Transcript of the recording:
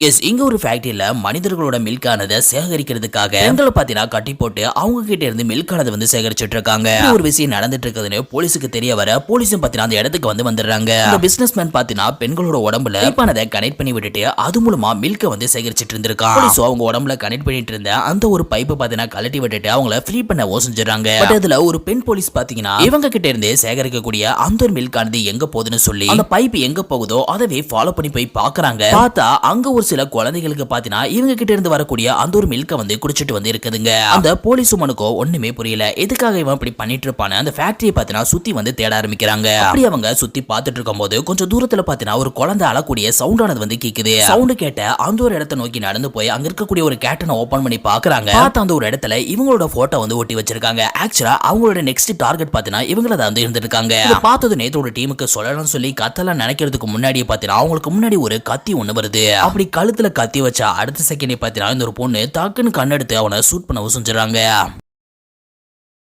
S இங்க ஒரு ஃபேக்டரியில மனிதர்களோட மில்கானதை சேகரிக்கிறதுக்காக பெண்களை பாத்தீங்கன்னா கட்டி போட்டு அவங்க கிட்ட இருந்து மில்கானதை வந்து சேகரிச்சுட்டு இருக்காங்க ஒரு விஷயம் நடந்துட்டு இருக்குதுன்னு போலீஸுக்கு தெரிய வர போலீஸும் பாத்தீங்கன்னா அந்த இடத்துக்கு வந்து வந்துடுறாங்க. பிசினஸ் மேன் பாத்தீங்கன்னா பெண்களோட உடம்புல பைப்பானதை கனெக்ட் பண்ணி விட்டுட்டு அது மூலமா மில்கை வந்து சேகரிச்சுட்டு இருந்திருக்கான் சோ அவங்க உடம்புல கனெக்ட் பண்ணிட்டு இருந்த அந்த ஒரு பைப்பை பாத்தீங்கன்னா கழட்டி விட்டுட்டு அவங்கள ஃப்ரீ பண்ண செஞ்சுறாங்க பட் அதுல ஒரு பெண் போலீஸ் பாத்தீங்கன்னா இவங்க கிட்ட இருந்து சேகரிக்கக்கூடிய அந்த ஒரு மில்கானது எங்க போகுதுன்னு சொல்லி அந்த பைப் எங்க போகுதோ அதவே ஃபாலோ பண்ணி போய் பாக்குறாங்க. பார்த்தா அங்க ஒரு சில குழந்தைகளுக்கு பாத்தீங்கன்னா இவங்க கிட்ட இருந்து வரக்கூடிய அந்த ஒரு மில்க வந்து குடிச்சிட்டு வந்து இருக்குதுங்க. அந்த போலீஸ் உமனுக்கோ ஒண்ணுமே புரியல. எதுக்காக இவன் இப்படி பண்ணிட்டு இருப்பான்னு அந்த ஃபேக்டரியை பாத்தீங்கன்னா சுத்தி வந்து தேட ஆரம்பிக்கிறாங்க. அப்படி அவங்க சுத்தி பார்த்துட்டு இருக்கும்போது கொஞ்சம் தூரத்துல பாத்தீங்கன்னா ஒரு குழந்தை அழக்கூடிய சவுண்ட் ஆனது வந்து கேக்குது. சவுண்ட் கேட்ட அந்த ஒரு இடத்தை நோக்கி நடந்து போய் அங்க இருக்கக்கூடிய ஒரு கேட்டனை ஓபன் பண்ணி பாக்குறாங்க. பார்த்த அந்த ஒரு இடத்துல இவங்களோட போட்டோ வந்து ஒட்டி வச்சிருக்காங்க. ஆக்சுவலா அவங்களோட நெக்ஸ்ட் டார்கெட் பாத்தீங்கன்னா இவங்கள தான் வந்து இருந்திருக்காங்க. பார்த்தது நேத்தோட டீமுக்கு சொல்லணும்னு சொல்லி கத்தலாம் நினைக்கிறதுக்கு முன்னாடியே பாத்தீங்கன்னா அவங்களுக்கு முன்னாடி ஒரு கத்தி ஒண்ணு வருது. அப்படி கழுத்துல கத்தி வச்சா அடுத்த செகண்டே பாத்தீங்கன்னா இந்த ஒரு பொண்ணு தாக்குன்னு கண்ணெடுத்து அவனை சூட் பண்ணவும் செஞ்சுறாங்க